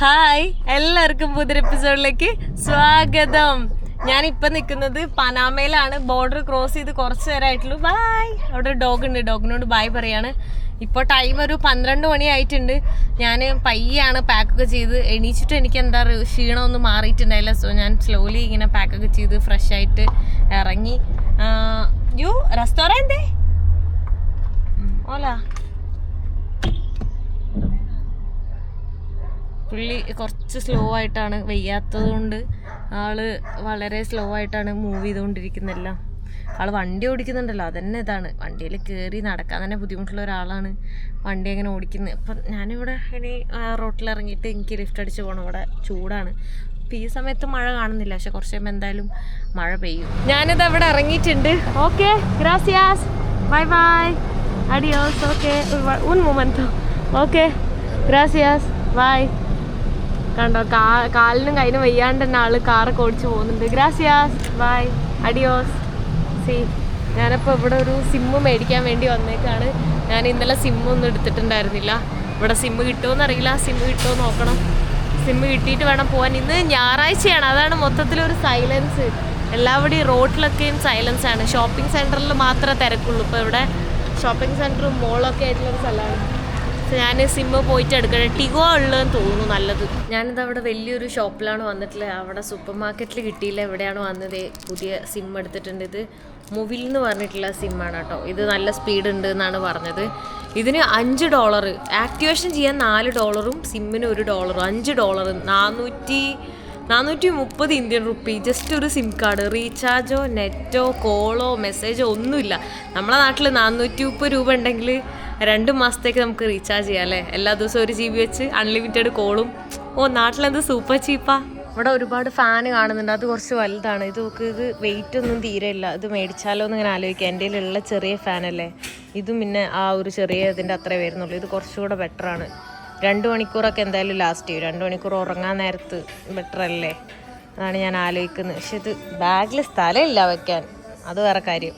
Hi എല്ലാവർക്കും പുതിയൊരു എപ്പിസോഡിലേക്ക് സ്വാഗതം. ഞാൻ ഇപ്പൊ നിൽക്കുന്നത് പനാമയിലാണ്. ബോർഡർ ക്രോസ് ചെയ്ത് കുറച്ച് നേരമായിട്ടുള്ളൂ ബായ് അവിടെ ഡോഗ് ഉണ്ട്. ഡോഗിനോട് ബായ് പറയാണ്. ഇപ്പോൾ ടൈം ഒരു പന്ത്രണ്ട് മണി ആയിട്ടുണ്ട്. ഞാൻ പയ്യാണ് പാക്കൊക്കെ ചെയ്ത്. എണീച്ചിട്ട് എനിക്ക് എന്താ പറയുക ക്ഷീണമൊന്നും മാറിയിട്ടുണ്ടായില്ല. സോ ഞാൻ സ്ലോലി ഇങ്ങനെ പാക്കൊക്കെ ചെയ്ത് ഫ്രഷ് ആയിട്ട് ഇറങ്ങി. യു റെസ്റ്റോറന്റ് ഓലാ. പുള്ളി കുറച്ച് സ്ലോ ആയിട്ടാണ്. വയ്യാത്തത് കൊണ്ട് ആൾ വളരെ സ്ലോ ആയിട്ടാണ് മൂവ് ചെയ്തുകൊണ്ടിരിക്കുന്നെല്ലാം ആൾ വണ്ടി ഓടിക്കുന്നുണ്ടല്ലോ അതന്നെ ഇതാണ്. വണ്ടിയിൽ കയറി നടക്കാൻ തന്നെ ബുദ്ധിമുട്ടുള്ള ഒരാളാണ്. വണ്ടി അങ്ങനെ ഓടിക്കുന്നത് അപ്പം ഞാനിവിടെ ഇനി റോട്ടിൽ ഇറങ്ങിയിട്ട് എനിക്ക് ലിഫ്റ്റ് അടിച്ച് പോകണം ഇവിടെ ചൂടാണ്. അപ്പം ഈ സമയത്ത് മഴ കാണുന്നില്ല. പക്ഷെ കുറച്ച് കഴിയുമ്പോൾ എന്തായാലും മഴ പെയ്യും. ഞാനിത് അവിടെ ഇറങ്ങിയിട്ടുണ്ട്. ഓക്കെ ഗ്രാസിയാസ് ബൈ ബൈ അഡിയോസ് ഓക്കെ ഉൻ momento ഓക്കെ ഗ്രാസിയാസ് ബൈ കണ്ടോ കാ കാലിനും കൈനും വയ്യാണ്ട് തന്നെ ആൾ കാറൊക്കെ ഓടിച്ചു പോകുന്നുണ്ട്. ഗ്രാസിയാസ് ബൈ അഡിയോസ് സി ഞാനിപ്പോൾ ഇവിടെ ഒരു സിമ്മ് മേടിക്കാൻ വേണ്ടി വന്നേക്കാണ്. ഞാൻ ഇന്നലെ സിമ്മൊന്നും എടുത്തിട്ടുണ്ടായിരുന്നില്ല. ഇവിടെ സിമ്മ് കിട്ടുമോ അറിയില്ല. സിമ്മ് കിട്ടുമോ നോക്കണം. സിമ്മ് കിട്ടിയിട്ട് വേണം പോകാൻ ഇന്ന് ഞായറാഴ്ചയാണ്. അതാണ് മൊത്തത്തിലൊരു സൈലൻസ് എല്ലാവിടെയും റോഡിലൊക്കെയും സൈലൻസ് ആണ്. ഷോപ്പിംഗ് സെന്ററിൽ മാത്രമേ തിരക്കുള്ളൂ. ഇപ്പോൾ ഇവിടെ ഷോപ്പിംഗ് സെന്ററും മോളൊക്കെ ആയിട്ടുള്ളൊരു സ്ഥലമാണ്. ഞാൻ സിമ്മ് പോയിട്ട് എടുക്കണം. ടിഗോ ഉള്ളതെന്ന് തോന്നുന്നു നല്ലത്. ഞാനിത് അവിടെ വലിയൊരു ഷോപ്പിലാണ് വന്നിട്ടുള്ളത് അവിടെ സൂപ്പർ മാർക്കറ്റിൽ കിട്ടിയില്ല. എവിടെയാണ് വന്നത്. പുതിയ സിം എടുത്തിട്ടുണ്ട് ഇത്. മൊബിൽ എന്ന് പറഞ്ഞിട്ടുള്ള സിമ്മാണ് കേട്ടോ. ഇത് നല്ല സ്പീഡ് ഉണ്ട് എന്നാണ് പറഞ്ഞത്. ഇതിന് അഞ്ച് ഡോളർ ആക്ടിവേഷൻ ചെയ്യാൻ നാല് ഡോളറും സിമ്മിന് ഒരു ഡോളറും അഞ്ച് ഡോളർ നാനൂറ്റി നാനൂറ്റി മുപ്പത് ഇന്ത്യൻ റുപ്പി ജസ്റ്റ് ഒരു സിം കാർഡ് റീചാർജോ നെറ്റോ കോളോ മെസ്സേജോ ഒന്നുമില്ല. നമ്മളെ നാട്ടിൽ നാനൂറ്റി മുപ്പത് രൂപ ഉണ്ടെങ്കിൽ രണ്ട് മാസത്തേക്ക് നമുക്ക് റീചാർജ് ചെയ്യാം അല്ലേ? എല്ലാ ദിവസവും ഒരു ജി ബി വെച്ച് അൺലിമിറ്റഡ് കോളും ഓ നാട്ടിലെന്ത് സൂപ്പർ ചീപ്പാ ഇവിടെ ഒരുപാട് ഫാൻ കാണുന്നുണ്ട്. അത് കുറച്ച് വലുതാണ്. ഇത് നോക്ക് ഇത് വെയിറ്റ് ഒന്നും തീരെ ഇല്ല ഇത് മേടിച്ചാലോ എന്ന് ഇങ്ങനെ ആലോചിക്കുക. എന്റെ ഉള്ള ചെറിയ ഫാനല്ലേ ഇതും പിന്നെ ആ ഒരു ചെറിയ ഇതിന്റെ അത്രേ വരുന്നുള്ളൂ. ഇത് കുറച്ചുകൂടെ ബെറ്ററാണ് രണ്ട് മണിക്കൂറൊക്കെ എന്തായാലും ലാസ്റ്റ് ചെയ്യും. രണ്ട് മണിക്കൂർ ഉറങ്ങാൻ നേരത്ത് ബെറ്റർ അല്ലേ? അതാണ് ഞാൻ ആലോചിക്കുന്നത്. പക്ഷെ ഇത് ബാഗിൽ സ്ഥലമില്ല വെക്കാൻ. അത് വേറെ കാര്യം.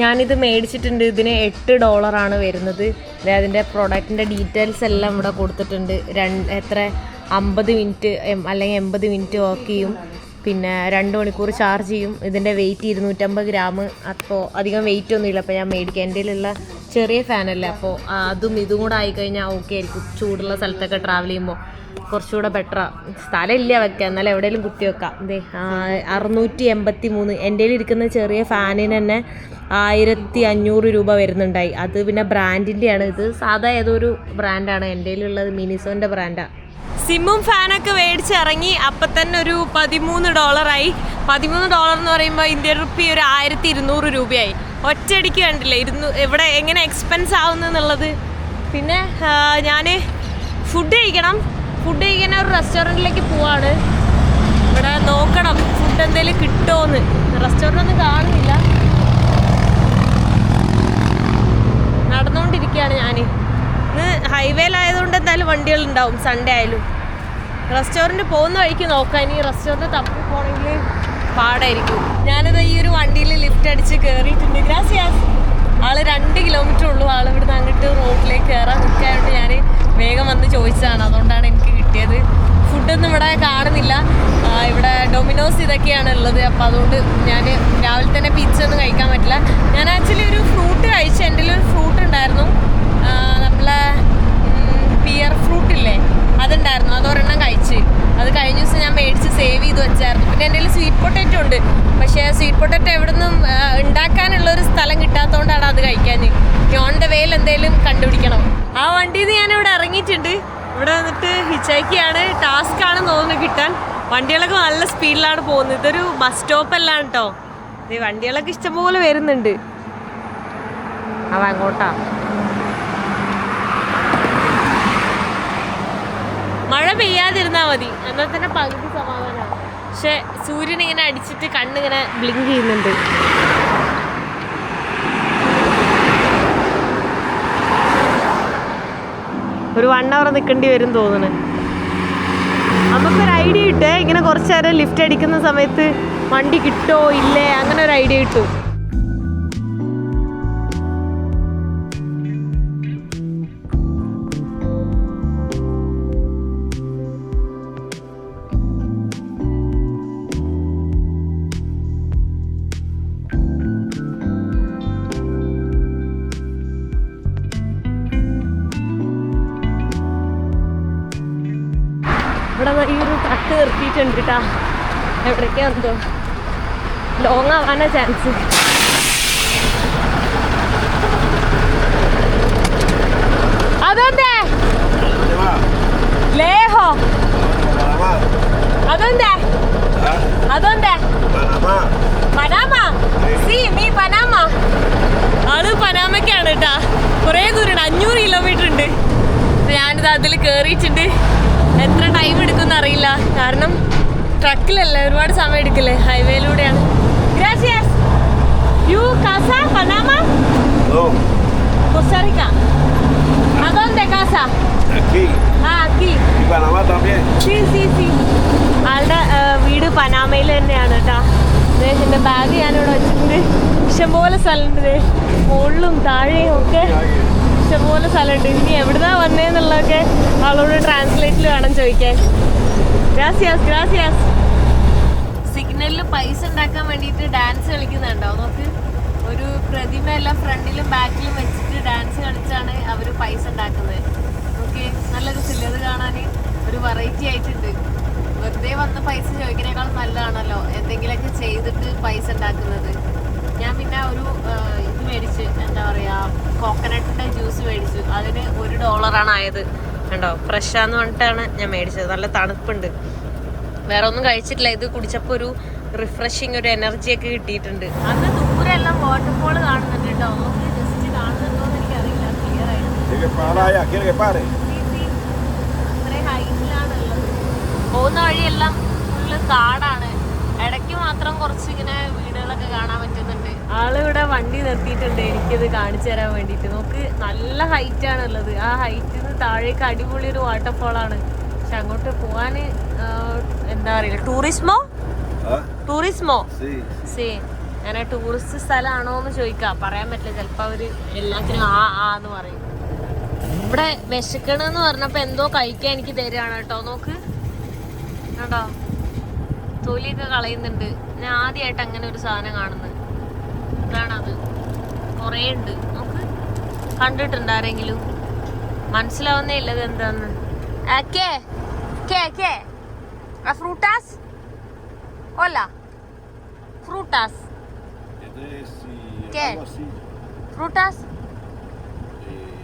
ഞാനിത് മേടിച്ചിട്ടുണ്ട്. ഇതിന് എട്ട് ഡോളറാണ് വരുന്നത്. അതിന്റെ പ്രൊഡക്റ്റിന്റെ ഡീറ്റെയിൽസ് എല്ലാം ഇവിടെ കൊടുത്തിട്ടുണ്ട്. രണ്ട് എത്ര? അമ്പത് മിനിറ്റ് അല്ലെങ്കിൽ എൺപത് മിനിറ്റ് വർക്ക് ചെയ്യും. പിന്നെ രണ്ട് മണിക്കൂർ ചാർജ് ചെയ്യും. ഇതിന്റെ വെയിറ്റ് ഇരുന്നൂറ്റമ്പത് ഗ്രാം അപ്പോൾ അധികം വെയിറ്റ് ഒന്നുമില്ല. അപ്പോൾ ഞാൻ മേടിക്കുക എന്റെ കയ്യിലുള്ള ചെറിയ ഫാനല്ലേ അപ്പോൾ അതും ഇതും കൂടെ ആയിക്കഴിഞ്ഞാൽ ഓക്കെ ആയിരിക്കും. ചൂടുള്ള സ്ഥലത്തൊക്കെ ട്രാവൽ ചെയ്യുമ്പോൾ കുറച്ചുകൂടെ ബെറ്ററാ സ്ഥലമില്ല വെക്കാൻ. എന്നാലും എവിടെയെങ്കിലും കുത്തി വെക്കാം. ദേ അറുന്നൂറ്റി എൺപത്തി മൂന്ന് എന്റെ ഇരിക്കുന്ന ചെറിയ ഫാനിന് തന്നെ ആയിരത്തി അഞ്ഞൂറ് രൂപ വരുന്നുണ്ടായി. അത് പിന്നെ ബ്രാൻഡിന്റെയാണ്. ഇത് സാധാ ഏതോ ഒരു ബ്രാൻഡാണ്. എന്റെ ഉള്ളത് മിനിസോന്റെ ബ്രാൻഡാണ് സിമ്മും ഫാനൊക്കെ മേടിച്ച് ഇറങ്ങി അപ്പം തന്നെ ഒരു പതിമൂന്ന് ഡോളറായി. പതിമൂന്ന് ഡോളർ എന്ന് പറയുമ്പോൾ ഇന്ത്യൻ റുപ്പി ഒരു ആയിരത്തി ഇരുന്നൂറ് രൂപയായി. ഒറ്റയടിക്ക് കണ്ടില്ലേ? ഇരുന്നു എവിടെ എങ്ങനെ എക്സ്പെൻസ് ആവുന്നു എന്നുള്ളത്? പിന്നെ ഞാൻ ഫുഡ് കഴിക്കണം. ഫുഡ് കഴിക്കാൻ ഒരു റെസ്റ്റോറന്റിലേക്ക് പോവാണ്. ഇവിടെ നോക്കണം ഫുഡ് എന്തെങ്കിലും കിട്ടുമോന്ന് റെസ്റ്റോറന്റ് ഒന്നും കാണുന്നില്ല. നടന്നുകൊണ്ടിരിക്കുകയാണ് ഞാൻ ഇന്ന് ഹൈവേയിലായതുകൊണ്ട് എന്തായാലും വണ്ടികൾ ഉണ്ടാവും സൺഡേ ആയാലും. റെസ്റ്റോറന്റ് പോകുന്ന വഴിക്ക് നോക്കാം. ഇനി റെസ്റ്റോറന്റ് തപ്പി പോകണമെങ്കിൽ പാടായിരിക്കും. ഞാനിത് ഈ ഒരു വണ്ടിയിൽ ലിഫ്റ്റ് അടിച്ച് കയറിയിട്ടുണ്ട് ഗ്രാസിയാസ് ആൾ രണ്ട് കിലോമീറ്റർ ഉള്ളൂ. ആൾ ഇവിടുന്ന് അങ്ങോട്ട് റോഡിലേക്ക് കയറാൻ നിൽക്കാനായിട്ട് ഞാൻ വേഗം വന്ന് ചോദിച്ചതാണ്. അതുകൊണ്ടാണ് എനിക്ക് കിട്ടിയത്. ഫുഡൊന്നും ഇവിടെ കാണുന്നില്ല. ഇവിടെ ഡൊമിനോസ് ഇതൊക്കെയാണ് ഉള്ളത്. അപ്പം അതുകൊണ്ട് ഞാൻ രാവിലെ തന്നെ പിച്ചൊന്നും കഴിക്കാൻ പറ്റില്ല. ഞാൻ ആക്ച്വലി ഒരു ഫ്രൂട്ട് കഴിച്ചു. എന്റെ ഒരു ഫ്രൂട്ട് ഉണ്ടായിരുന്നു. നമ്മളെ പിയർ ഫ്രൂട്ട് ഇല്ലേ? അതുണ്ടായിരുന്നു. അതൊരെണ്ണം കഴിച്ച്. അത് കഴിഞ്ഞ ദിവസം ഞാൻ മേടിച്ച് സേവ് ചെയ്ത് വെച്ചായിരുന്നു. പിന്നെ എന്റെ കയ്യിൽ സ്വീറ്റ് പൊട്ടേറ്റോ ഉണ്ട്. പക്ഷേ സ്വീറ്റ് പൊട്ടേറ്റോ എവിടെ നിന്നും ഉണ്ടാക്കാനുള്ള ഒരു സ്ഥലം കിട്ടാത്തതുകൊണ്ടാണ് അത് കഴിക്കാൻ ഓൺ ദ വേയിൽ എന്തെങ്കിലും കണ്ടുപിടിക്കണം. ആ വണ്ടിയിൽ നിന്ന് ഞാൻ ഇവിടെ ഇറങ്ങിയിട്ടുണ്ട്. ഇവിടെ വന്നിട്ട് ഹിച്ചൈക്കാണ് ടാസ്ക് ആണ് തോന്നുന്നു കിട്ടാൻ. വണ്ടികളൊക്കെ നല്ല സ്പീഡിലാണ് പോകുന്നത്. ഇതൊരു ബസ് സ്റ്റോപ്പ് അല്ല കേട്ടോ ഈ വണ്ടികളൊക്കെ ഇഷ്ടംപോലെ വരുന്നുണ്ട്. അവ അങ്ങോട്ടാ. മഴ പെയ്യാതിരുന്നാ മതി. എന്നാൽ തന്നെ പകുതി സമാധാനമാണ് പക്ഷെ സൂര്യൻ ഇങ്ങനെ അടിച്ചിട്ട് കണ്ണിങ്ങനെ ബ്ലിങ്ക് ചെയ്യുന്നുണ്ട്. ഒരു വൺ അവർ നിൽക്കേണ്ടി വരും തോന്നുന്നു. നമുക്കൊരു ഐഡിയ കിട്ടേ ഇങ്ങനെ കുറച്ച് നേരം ലിഫ്റ്റ് അടിക്കുന്ന സമയത്ത് വണ്ടി കിട്ടോ ഇല്ലേ അങ്ങനെ ഒരു ഐഡിയ കിട്ടും. എവിടേക്കാ എന്തോ ലോങ് ആവാനാ ചാൻസ് അതെന്തേ. ലേഹോ. അതെന്തേ. അതെന്തേ. പനാമ? സി മീ പനാമ. ആൾ പനാമക്കാണ് കേട്ടാ കുറേ ദൂരം അഞ്ഞൂറ് കിലോമീറ്റർ ഉണ്ട്. ഞാനിത് അതിൽ കയറിയിട്ടുണ്ട് എത്ര ടൈം എടുക്കുമെന്ന് അറിയില്ല. കാരണം ട്രക്കിലല്ലേ ഒരുപാട് സമയം എടുക്കില്ലേ? ഹൈവേയിലൂടെയാണ്. ഗ്രാസിയസ് യു കാസ പനാമ കൊസ്റ്ററിക്ക അതൊന്തേ കാസ aquí. ആ aquí. Y Panamá también. C സി സി ആളുടെ വീട് പനാമയിൽ തന്നെയാണ് കേട്ടാ. അദ്ദേഹത്തിന്റെ ബാഗ് ഞാൻ ഞാനിവിടെ വെച്ചിട്ടുണ്ട്. ഇഷ്ടംപോലെ സ്ഥലമുണ്ട്. മുകളിലും താഴെയും ഒക്കെ ഇഷ്ടംപോലെ സ്ഥലമുണ്ട്. ഇനി എവിടുന്നാ വന്നേന്നുള്ളതൊക്കെ ആളോട് ട്രാൻസ്ലേറ്റിൽ വേണം ചോദിക്കാൻ. ഗ്രാസിയാസ് ഗ്രാസിയാസ് സിഗ്നലിൽ പൈസ ഉണ്ടാക്കാൻ വേണ്ടിയിട്ട് ഡാൻസ് കളിക്കുന്നുണ്ടോ? നോക്ക് ഒരു പ്രതിമ എല്ലാം ഫ്രണ്ടിലും ബാക്കിലും വെച്ചിട്ട് ഡാൻസ് കളിച്ചാണ് അവർ പൈസ ഉണ്ടാക്കുന്നത്. ഓക്കെ നല്ല രസമില്ല അത് കാണാൻ ഒരു വെറൈറ്റി ആയിട്ടുണ്ട്. വെറുതെ വന്ന് പൈസ ചോദിക്കുന്നേക്കാളും നല്ലതാണല്ലോ എന്തെങ്കിലുമൊക്കെ ചെയ്തിട്ട് പൈസ ഉണ്ടാക്കുന്നത്. ഞാൻ പിന്നെ ഒരു ഇത് മേടിച്ച് എന്താ പറയുക കോക്കനട്ടിന്റെ ജ്യൂസ് മേടിച്ചു. അതിന് ഒരു ഡോളറാണ് ആയത്. കണ്ടോ? ഫ്രഷാന്ന് പറഞ്ഞിട്ടാണ് ഞാൻ മേടിച്ചത്. നല്ല തണുപ്പുണ്ട്. വേറെ ഒന്നും കഴിച്ചിട്ടില്ല. ഇത് കുടിച്ചപ്പോൾ ഒരു റിഫ്രഷിങ് ഒരു എനർജി ഒക്കെ കിട്ടിയിട്ടുണ്ട്. അന്ന് ദൂരെ എല്ലാം വാട്ടർഫോൾ കാണുന്നുണ്ട് കേട്ടോ. നമുക്ക് ജസ്റ്റ് കാണുന്നുണ്ടോ എന്ന് എനിക്കറിയില്ല. ക്ലിയർ ആയിട്ട്. പോകുന്ന വഴിയെല്ലാം ഫുള്ള് കാടാണ്. ഇടയ്ക്ക് മാത്രം കുറച്ച് ഇങ്ങനെ വീടുകളൊക്കെ കാണാൻ പറ്റുന്നുണ്ട്. ആളിവിടെ വണ്ടി നിർത്തിയിട്ടുണ്ട്. എനിക്കിത് കാണിച്ചു തരാൻ വേണ്ടിട്ട് നോക്ക് നല്ല ഹൈറ്റ് ആണുള്ളത്. ആ നിന്ന് താഴേക്ക് അടിപൊളി ഒരു വാട്ടർഫോൾ ആണ്. പക്ഷെ അങ്ങോട്ട് പോവാൻ എന്താ പറയുക ടൂറിസ്മോ. ടൂറിസ്മോ സി അങ്ങനെ ടൂറിസ്റ്റ് സ്ഥലമാണോ എന്ന് ചോദിക്കാം. പറയാൻ പറ്റില്ല. ചിലപ്പോൾ അവർ എല്ലാത്തിനും ആ ആ എന്ന് പറയും. ഇവിടെ വിശക്കണെന്ന് പറഞ്ഞപ്പോ എന്തോ കഴിക്കാൻ എനിക്ക് തരികയാണ് കേട്ടോ. നോക്ക്. കണ്ടോ? തൊലിയൊക്കെ കളയുന്നുണ്ട്. ഞാൻ ആദ്യമായിട്ട് അങ്ങനെ ഒരു സാധനം കാണുന്നത്. ഇതാണത്. കുറേ ഉണ്ട്. നോക്ക്. കണ്ടിട്ടുണ്ട് ആരെങ്കിലും? മനസ്സിലാവുന്നേ ഇല്ല ഇത് എന്താന്ന്. കേ കേ കേ. ഫ്രൂട്ടാസ്? algo así. Frutas. Eh,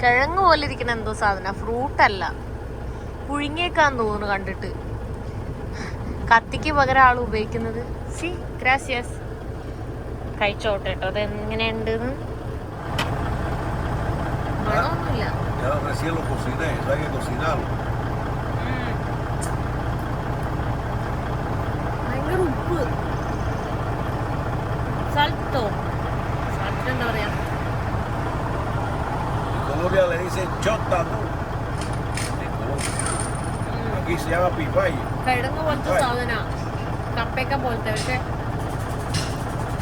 കിഴങ്ങ് പോലെ ഇരിക്കുന്ന എന്തോ സാധന. ഫ്രൂട്ട് അല്ല പുഴുങ്ങിയേക്കാന്ന് തോന്നുന്നു കണ്ടിട്ട്. കത്തിക്ക് പകരം ആൾ ഉപയോഗിക്കുന്നത്. സി ഗ്രാസിയസ്. കഴിച്ചോട്ടെ കേട്ടോ അത് എങ്ങനെയുണ്ട് മണമൊന്നുമില്ല ya recién lo cociné. eso Hay que cocinarlo. ഭയങ്കര ഉപ്പ് സൽത്തോ സൽത്ത് എന്താ പറയാ En Colombia le dicen chota, ¿no? En Colombia. Aquí se llama pipayo. കിഴങ്ങ് പോലത്തെ സാധന കപ്പയൊക്കെ പോലത്തെ പക്ഷെ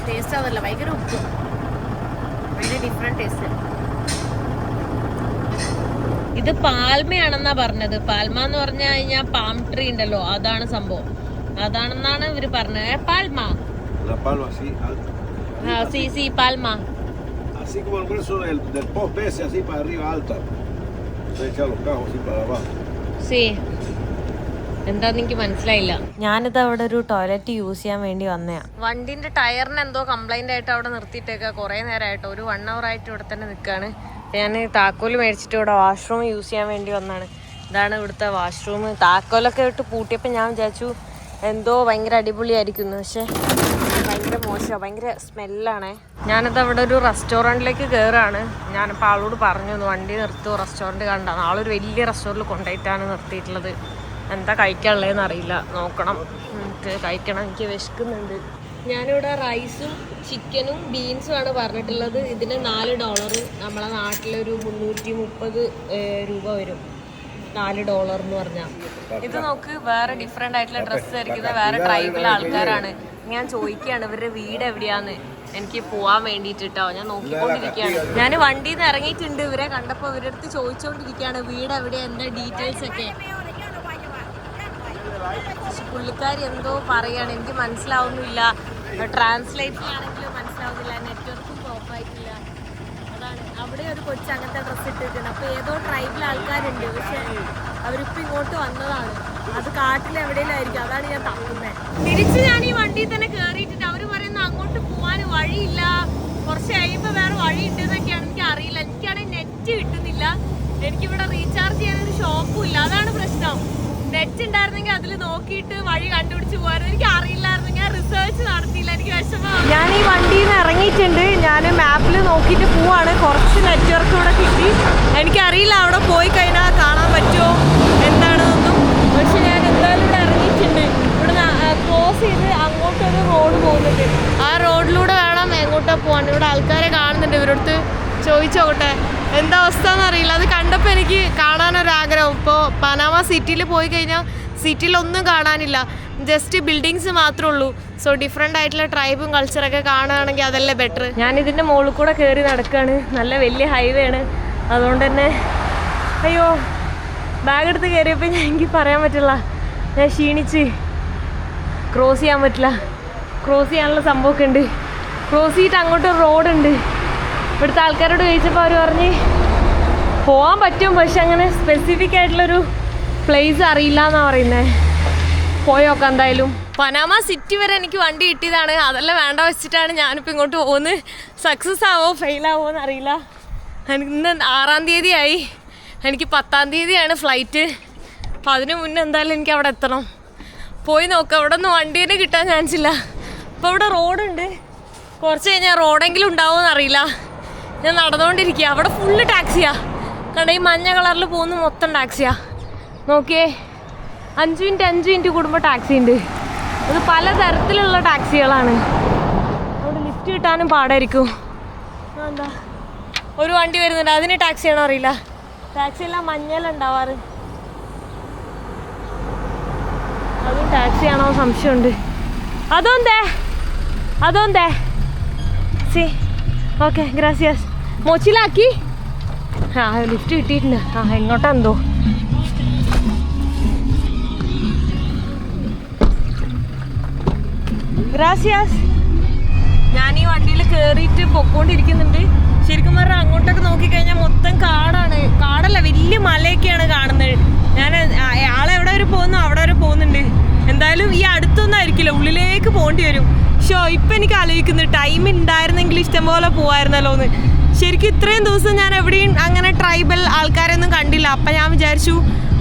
ടേസ്റ്റ് അതല്ല ഭയങ്കര ഉപ്പ് ഭയങ്കര ഡിഫറെന്റ് ടേസ്റ്റ് ഇത് പാൽമയാണെന്നാ പറഞ്ഞത്. പാൽമ എന്ന് പറഞ്ഞു കഴിഞ്ഞാൽ പാം ട്രീ ഉണ്ടല്ലോ അതാണ് സംഭവം. അതാണെന്നാണ് ഇവർ പറഞ്ഞത്. പാൽമ? എന്താ. സി സി പാൽമ. Así como el grueso del, del poste ese, así para arriba, alta. Se echa los cajos así para abajo. സി എന്താന്ന് എനിക്ക് മനസ്സിലായില്ല. ഞാനിത് അവിടെ ഒരു ടോയ്ലറ്റ് യൂസ് ചെയ്യാൻ വേണ്ടി വന്നയാ. വണ്ടിന്റെ ടയറിന് എന്തോ കംപ്ലൈന്റ് ആയിട്ട് അവിടെ നിർത്തിയിട്ടേക്ക. കുറെ നേരമായിട്ട് ഒരു വൺ അവർ ആയിട്ട് ഇവിടെ തന്നെ നിൽക്കാണ് ഞാൻ താക്കോൽ മേടിച്ചിട്ട് ഇവിടെ വാഷ്റൂം യൂസ് ചെയ്യാൻ വേണ്ടി വന്നാണ്. ഇതാണ് ഇവിടുത്തെ വാഷ്റൂം. താക്കോലൊക്കെ ഇട്ട് പൂട്ടിയപ്പോൾ ഞാൻ വിചാരിച്ചു എന്തോ ഭയങ്കര അടിപൊളിയായിരിക്കുന്നു. പക്ഷേ ഭയങ്കര മോശമാണ് ഭയങ്കര സ്മെല്ലാണേ. ഞാനത് അവിടെ ഒരു റെസ്റ്റോറന്റിലേക്ക് കയറാണ് ഞാനിപ്പോൾ ആളോട് പറഞ്ഞു വണ്ടി നിർത്തുമോ റെസ്റ്റോറന്റ് കണ്ട. ഒരു വലിയ റെസ്റ്റോറന്റിൽ കൊണ്ടുപോയിട്ടാണ് നിർത്തിയിട്ടുള്ളത്. എന്താ കഴിക്കാനുള്ളതെന്ന് അറിയില്ല. നോക്കണം. എനിക്ക് കഴിക്കണം. എനിക്ക് വിശക്കുന്നുണ്ട്. ഞാനിവിടെ റൈസും ചിക്കനും ബീൻസും ആണ് പറഞ്ഞിട്ടുള്ളത്. ഇതിന് നാല് ഡോളർ നമ്മളെ നാട്ടിലൊരു മുന്നൂറ്റി മുപ്പത് രൂപ വരും. നാല് ഡോളർ എന്ന് പറഞ്ഞാൽ ഇത് നോക്ക് വേറെ ഡിഫറെന്റ് ആയിട്ടുള്ള ഡ്രസ്സ് ധരിക്കുന്ന വേറെ ട്രൈബിലെ ആൾക്കാരാണ്. ഞാൻ ചോദിക്കുകയാണ് ഇവരുടെ വീട് എവിടെയാന്ന്? എനിക്ക് പോവാൻ വേണ്ടിയിട്ട് കേട്ടോ ഞാൻ നോക്കിക്കൊണ്ടിരിക്കുകയാണ്. ഞാൻ വണ്ടിയിൽ നിന്ന് ഇറങ്ങിയിട്ടുണ്ട്. ഇവരെ കണ്ടപ്പോൾ ഇവരടുത്ത് അടുത്ത് ചോദിച്ചുകൊണ്ടിരിക്കുകയാണ് വീട് എവിടെയാണ് എന്താ ഡീറ്റെയിൽസ് ഒക്കെ? പുള്ളിക്കാരി എന്തോ പറയാണ്. എനിക്ക് മനസ്സിലാവുന്നില്ല. ട്രാൻസ്ലേറ്റ് ചെയ്യാണെങ്കിലും മനസ്സിലാവുന്നില്ല. നെറ്റ്വർക്കും പ്രോപ്പറായിട്ടില്ല അതാണ് അവിടെ ഒരു കൊച്ചു അങ്ങനത്തെ ഡ്രസ്സ് ഇട്ടിരിക്കുന്നത്. അപ്പൊ ഏതോ ട്രൈബിൽ ആൾക്കാരുണ്ട്. പക്ഷെ അവരിപ്പോ ഇങ്ങോട്ട് വന്നതാണ്. അത് കാട്ടിൽ എവിടെയെങ്കിലും അതാണ് ഞാൻ തങ്ങുന്നത് തിരിച്ച് ഞാൻ ഈ വണ്ടിയിൽ തന്നെ കേറിയിട്ടുണ്ട് അവർ പറയുന്ന അങ്ങോട്ട് പോവാൻ വഴിയില്ല. കുറച്ച് കഴിയുമ്പോ വേറെ വഴി ഉണ്ടെന്നൊക്കെയാണ് എനിക്ക് അറിയില്ല. എനിക്കാണെങ്കിൽ നെറ്റ് കിട്ടുന്നില്ല. എനിക്കിവിടെ റീചാർജ് ചെയ്യാൻ ഒരു ഷോപ്പും ഇല്ല. അതാണ് പ്രശ്നം. നെറ്റ് ഉണ്ടായിരുന്നെങ്കിൽ അതിൽ നോക്കിയിട്ട് വഴി കണ്ടുപിടിച്ച് പോകാനും എനിക്ക് അറിയില്ലായിരുന്നു ഞാൻ റിസർച്ച് നടത്തിയില്ല. എനിക്ക് വിഷമം ഞാൻ ഈ വണ്ടിയിൽ നിന്ന് ഇറങ്ങിയിട്ടുണ്ട്. ഞാൻ മാപ്പിൽ നോക്കിയിട്ട് പോവാണ്. കുറച്ച് നെറ്റ്വർക്ക് ഇവിടെ കിട്ടി. എനിക്കറിയില്ല അവിടെ പോയി കഴിഞ്ഞാൽ കാണാൻ പറ്റുമോ? എന്താണെന്നൊന്നും. പക്ഷെ ഞാൻ എന്തായാലും ഇവിടെ ഇറങ്ങിയിട്ടുണ്ട്. ഇവിടെ ക്രോസ് ചെയ്ത് അങ്ങോട്ടൊരു റോഡ് പോകുന്നുണ്ട്. ആ റോഡിലൂടെ വേണം എങ്ങോട്ടാ പോകാൻ ഇവിടെ ആൾക്കാരെ കാണുന്നുണ്ട്. ഇവരടുത്ത് ചോദിച്ചോട്ടെ എന്താ അവസ്ഥ എന്നറിയില്ല. അത് കണ്ടപ്പോൾ എനിക്ക് കാണാനൊരാഗ്രഹം. ഇപ്പോൾ പനാമ സിറ്റിയിൽ പോയി കഴിഞ്ഞാൽ സിറ്റിയിലൊന്നും കാണാനില്ല. ജസ്റ്റ് ബിൽഡിങ്സ് മാത്രമേ ഉള്ളൂ. സോ ഡിഫറെന്റ് ആയിട്ടുള്ള ട്രൈബും കൾച്ചറൊക്കെ കാണുകയാണെങ്കിൽ അതല്ലേ ബെറ്റർ ഞാൻ ഇതിന്റെ മുകളിൽ കൂടെ കയറി നടക്കുകയാണ് നല്ല വലിയ ഹൈവേ ആണ്. അതുകൊണ്ട് തന്നെ അയ്യോ ബാഗ് എടുത്ത് കയറിയപ്പോൾ ഞാൻ എനിക്ക് പറയാൻ പറ്റില്ല. ഞാൻ ക്ഷീണിച്ച്. ക്രോസ് ചെയ്യാൻ പറ്റില്ല. ക്രോസ് ചെയ്യാനുള്ള സംഭവമൊക്കെ ഉണ്ട്. ക്രോസ് ചെയ്തിട്ട് അങ്ങോട്ട് റോഡുണ്ട് ഇവിടുത്തെ ആൾക്കാരോട് ചോദിച്ചപ്പോൾ അവർ പറഞ്ഞ് പോകാൻ പറ്റും പക്ഷെ അങ്ങനെ സ്പെസിഫിക് ആയിട്ടുള്ളൊരു പ്ലേസ് അറിയില്ല എന്നാണ് പറയുന്നത് പോയോക്കാം എന്തായാലും. പനാമ സിറ്റി വരെ എനിക്ക് വണ്ടി കിട്ടിയതാണ്. അതെല്ലാം വേണ്ട വെച്ചിട്ടാണ് ഞാനിപ്പോൾ ഇങ്ങോട്ട് പോകുന്നത്. സക്സസ് ആവോ ഫെയിൽ ആവോ എന്ന് അറിയില്ല എനിക്ക് ഇന്ന് ആറാം തീയതി ആയി എനിക്ക് പത്താം തീയതിയാണ് ഫ്ലൈറ്റ് അപ്പം അതിന് മുന്നേ എന്തായാലും എനിക്ക് അവിടെ എത്തണം. പോയി നോക്കാം. അവിടെ ഒന്നും വണ്ടി തന്നെ കിട്ടാൻ ചാൻസ് ഇല്ല. അപ്പോൾ ഇവിടെ റോഡുണ്ട്. കുറച്ച് കഴിഞ്ഞാൽ റോഡെങ്കിലും ഉണ്ടാവുമെന്ന് അറിയില്ല. ഞാൻ നടന്നുകൊണ്ടിരിക്കുക അവിടെ ഫുള്ള് ടാക്സിയാ കണ്ട ഈ മഞ്ഞ കളറിൽ പോകുന്ന മൊത്തം ടാക്സിയാ. നോക്കിയേ അഞ്ച് മിനിറ്റ് അഞ്ച് മിനിറ്റ് കൂടുമ്പോൾ ടാക്സി ഉണ്ട്. അത് പലതരത്തിലുള്ള ടാക്സികളാണ്. അവിടെ ലിഫ്റ്റ് കിട്ടാനും പാടായിരിക്കും. എന്താ ഒരു വണ്ടി വരുന്നുണ്ട്. അതിന് ടാക്സിയാണോ അറിയില്ല. ടാക്സി എല്ലാം മഞ്ഞലുണ്ടാവാറ് അതും ടാക്സി ആണോ സംശയമുണ്ട്. അതൊന്തേ? അതൊന്തേ? സി ഓക്കെ ഗ്രാസിയസ്. മോച്ചിലാക്കി. ആ ലിഫ്റ്റ് കിട്ടിയിട്ടുണ്ട്. ആ എങ്ങോട്ടാ എന്തോ? ഗ്രാസിയാസ് ഞാൻ ഈ വണ്ടിയിൽ കയറിയിട്ട് പൊക്കോണ്ടിരിക്കുന്നുണ്ട്. ശരിക്കും പറഞ്ഞാൽ അങ്ങോട്ടൊക്കെ നോക്കിക്കഴിഞ്ഞാൽ മൊത്തം കാടാണ്. കാടല്ല വലിയ മലയൊക്കെയാണ് കാണുന്നത്. ഞാൻ ആളെവിടെ വരെ പോകുന്നു? അവിടെ വരെ പോകുന്നുണ്ട്. എന്തായാലും ഈ അടുത്തൊന്നും ആയിരിക്കില്ല. ഉള്ളിലേക്ക് പോകേണ്ടി വരും. ഷോ ഇപ്പം എനിക്ക് ആലോചിക്കുന്നു. ടൈം ഉണ്ടായിരുന്നെങ്കിൽ ഇഷ്ടംപോലെ പോവായിരുന്നല്ലോ എന്ന് ശരിക്കും ഇത്രയും ദിവസം ഞാൻ എവിടെയും അങ്ങനെ ട്രൈബൽ ആൾക്കാരൊന്നും കണ്ടില്ല. അപ്പം ഞാൻ വിചാരിച്ചു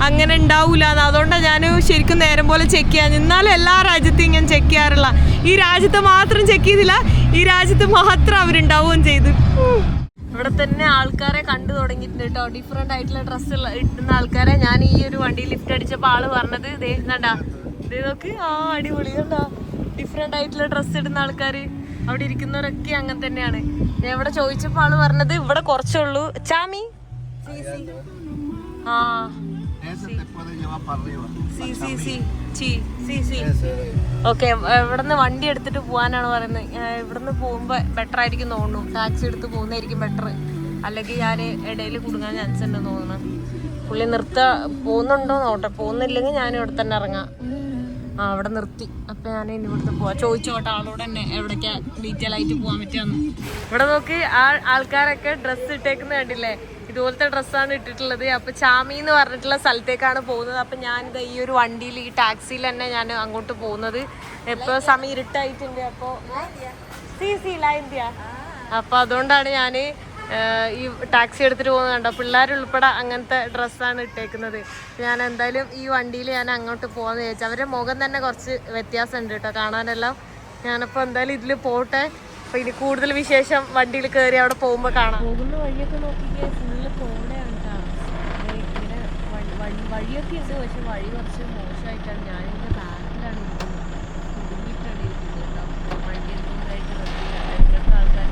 അങ്ങനെ ഉണ്ടാവൂല എന്ന്. അതുകൊണ്ടാണ് ഞാൻ ശരിക്കും നേരം പോലെ ചെക്ക് ചെയ്യാൻ എന്നാലും എല്ലാ രാജ്യത്തെയും ഞാൻ ചെക്ക് ചെയ്യാറില്ല ഈ രാജ്യത്തെ മാത്രം ചെക്ക് ചെയ്തില്ല. ഈ രാജ്യത്ത് മാത്രം അവരുണ്ടാവുകയും ചെയ്തു. ഇവിടെ തന്നെ ആൾക്കാരെ കണ്ടു തുടങ്ങിയിട്ടുണ്ട് കേട്ടോ ഡിഫറെന്റ് ആയിട്ടുള്ള ഡ്രസ്സ് ഇട്ടുന്ന ആൾക്കാരെ. ഞാൻ ഈ ഒരു വണ്ടി ലിഫ്റ്റ് അടിച്ചപ്പോൾ ആൾ പറഞ്ഞത് ഇതേ എന്താ ദേ നോക്ക്. ആ അടിപൊളി. കണ്ടോ ഡിഫറെന്റ് ആയിട്ടുള്ള ഡ്രസ്സ് ഇടുന്ന ആൾക്കാർ അവിടെ ഇരിക്കുന്നവരൊക്കെ അങ്ങനെ തന്നെയാണ്. ഞാൻ ഇവിടെ ചോദിച്ചപ്പോൾ ആൾ പറഞ്ഞത് ഇവിടെ കുറച്ചേ ഉള്ളൂ. ചാമി? ആ. ഓക്കെ ഇവിടുന്ന് വണ്ടി എടുത്തിട്ട് പോകാനാണ് പറയുന്നത്. ഇവിടുന്ന് പോകുമ്പോൾ ബെറ്റർ ആയിരിക്കും തോന്നുന്നു. ടാക്സി എടുത്ത് പോകുന്നതായിരിക്കും ബെറ്റർ അല്ലെങ്കിൽ ഞാൻ ഇടയിൽ കുടുങ്ങാൻ ചാൻസ് ഉണ്ടെന്ന് തോന്നുന്നു. പുള്ളി നിർത്ത പോകുന്നുണ്ടോ നോട്ടെ പോകുന്നില്ലെങ്കിൽ ഞാൻ ഇവിടെ തന്നെ ഇറങ്ങാം. ആ അവിടെ നിർത്തി. അപ്പം ഞാൻ ഇനി ഇവിടുന്ന് പോവാം. ചോദിച്ചോട്ടെ ആളോട് തന്നെ എവിടേക്കാ ഡീറ്റെയിൽ ആയിട്ട് പോകാൻ പറ്റുമെന്ന് ഇവിടെ നോക്ക് ആ ആൾക്കാരൊക്കെ ഡ്രസ്സ് ഇട്ടേക്കുന്ന കണ്ടില്ലേ? ഇതുപോലത്തെ ഡ്രസ്സാണ് ഇട്ടിട്ടുള്ളത്. അപ്പൊ ചാമി എന്ന് പറഞ്ഞിട്ടുള്ള സ്ഥലത്തേക്കാണ് പോകുന്നത്. അപ്പൊ ഞാനിത് ഈ ഒരു വണ്ടിയിൽ ഈ ടാക്സിയിൽ തന്നെ ഞാൻ അങ്ങോട്ട് പോകുന്നത്. എപ്പോ സമയം ഇരുട്ടായിട്ടുണ്ട്. അപ്പോൾ സി സി ഇന്ത്യ അപ്പൊ അതുകൊണ്ടാണ് ഞാൻ ഈ ടാക്സി എടുത്തിട്ട് പോകുന്നത് കണ്ടോ? പിള്ളേരുൾപ്പെടെ അങ്ങനത്തെ ഡ്രസ്സാണ് ഇട്ടേക്കുന്നത്. ഞാൻ എന്തായാലും ഈ വണ്ടിയിൽ ഞാൻ അങ്ങോട്ട് പോകാന്ന് വിചാരിച്ചു. അവരുടെ മുഖം തന്നെ കുറച്ച് വ്യത്യാസമുണ്ട് കേട്ടോ കാണാനെല്ലാം. ഞാനപ്പോൾ എന്തായാലും ഇതിൽ പോട്ടെ. അപ്പോൾ ഇനി കൂടുതൽ വിശേഷം വണ്ടിയിൽ കയറി അവിടെ പോകുമ്പോൾ കാണാം. പോകുന്ന വഴിയൊക്കെ നോക്കിയാൽ ഫുള്ള് കോടയാണ് വഴിയൊക്കെ ഉണ്ട് പക്ഷെ വഴി കുറച്ച് മോശമായിട്ടാണ് ഞാനിങ്ങനെ ബാക്കിലാണ് ഇരിക്കുന്നത് കുടുങ്ങിയിട്ടാണ് ഇരിക്കുന്നത് കേട്ടോ വണ്ടി എന്തെങ്കിലുമായിട്ട് നിർത്തിയില്ല ഇവിടുത്തെ ആൾക്കാർ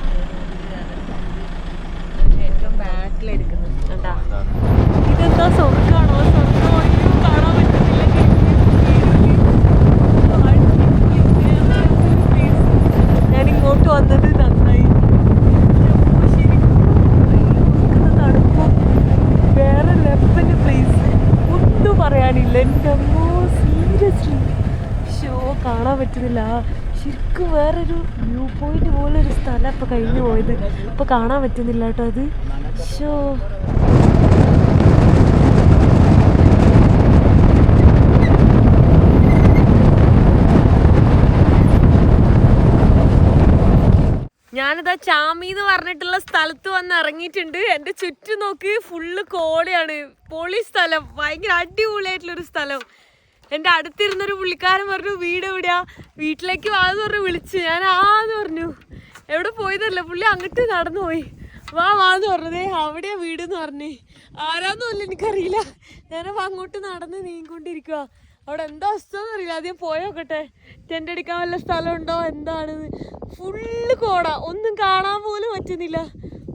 ഏറ്റവും ബാക്കിലിരിക്കുന്നത് കണ്ടാ ഇതെന്താ സ്വർഗമാണോ സ്വർഗമാണെങ്കിലും കാണാൻ പറ്റുന്നില്ല ഞാൻ ഇങ്ങോട്ട് വന്നത് നന്നായി തണുപ്പും വേറെ ലെവൽ പ്ലേസ് ഒന്നും പറയാനില്ല എന്റെ അമ്മോ സീരിയസ്ലി ഷോ കാണാൻ പറ്റുന്നില്ല ശരിക്കും വേറൊരു വ്യൂ പോയിന്റ് പോലെ ഒരു സ്ഥലം ഇപ്പൊ കഴിഞ്ഞു പോയത്. ഇപ്പൊ കാണാൻ പറ്റുന്നില്ല കേട്ടോ അത്. ഷോ ഞാനിതാ ചാമി എന്ന് പറഞ്ഞിട്ടുള്ള സ്ഥലത്ത് വന്ന് ഇറങ്ങിയിട്ടുണ്ട്. എന്റെ ചുറ്റും നോക്ക് ഫുള്ള് കോടയാണ് പൊളി സ്ഥലം. ഭയങ്കര അടിപൊളിയായിട്ടുള്ളൊരു സ്ഥലം. എന്റെ അടുത്തിരുന്നൊരു പുള്ളിക്കാരൻ പറഞ്ഞു വീട് എവിടെയാ? വീട്ടിലേക്ക് വാന്ന് പറഞ്ഞു വിളിച്ചു. ഞാൻ ആന്ന് പറഞ്ഞു. എവിടെ പോയതല്ല? പുള്ളി അങ്ങോട്ട് നടന്നു പോയി വാ വാന്ന് പറഞ്ഞതേ അവിടെയാ വീട് എന്ന് പറഞ്ഞു. ആരാന്നല്ല എനിക്കറിയില്ല. ഞാനപ്പോൾ അങ്ങോട്ട് നടന്ന് നീങ്ങിക്കൊണ്ടിരിക്കുക അവിടെ എന്താ അവസ്ഥ എന്നറിയില്ല ആദ്യം പോയോക്കട്ടെ ടെന്റ് അടിക്കാൻ വല്ല സ്ഥലമുണ്ടോ? എന്താണെന്ന്. ഫുള്ള് കോട. ഒന്നും കാണാൻ പോലും പറ്റുന്നില്ല.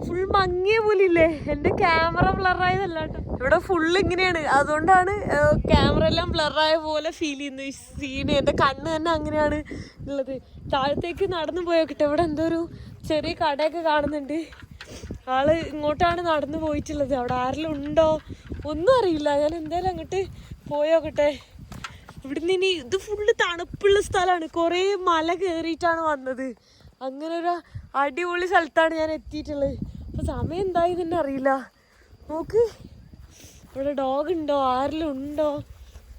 ഫുൾ മങ്ങിയ പോലില്ലേ എന്റെ ക്യാമറ ബ്ലറായതല്ല കേട്ടോ. ഇവിടെ ഫുൾ ഇങ്ങനെയാണ്. അതുകൊണ്ടാണ് ക്യാമറ എല്ലാം ബ്ലറായ പോലെ ഫീൽ ചെയ്യുന്നത്. സീന് എന്റെ കണ്ണ് തന്നെ അങ്ങനെയാണ് ഉള്ളത്. താഴത്തേക്ക് നടന്നു പോയോക്കട്ടെ. ഇവിടെ എന്തോ ഒരു ചെറിയ കടയൊക്കെ കാണുന്നുണ്ട്. ആൾ ഇങ്ങോട്ടാണ് നടന്നു പോയിട്ടുള്ളത്. അവിടെ ആരെങ്കിലും ഉണ്ടോ? ഒന്നും അറിയില്ല. ഞാൻ എന്തായാലും അങ്ങോട്ട് പോയോക്കട്ടെ. ഇവിടുന്ന് ഇനി ഇത് ഫുള്ള് തണുപ്പുള്ള സ്ഥലമാണ്. കുറേ മല കയറിയിട്ടാണ് വന്നത്. അങ്ങനെ ഒരു അടിപൊളി സ്ഥലത്താണ് ഞാൻ എത്തിയിട്ടുള്ളത്. അപ്പൊ സമയം എന്തായി തന്നെ അറിയില്ല. നോക്ക്. ഇവിടെ ഡോഗ് ഉണ്ടോ? ആരെങ്കിലും ഉണ്ടോ?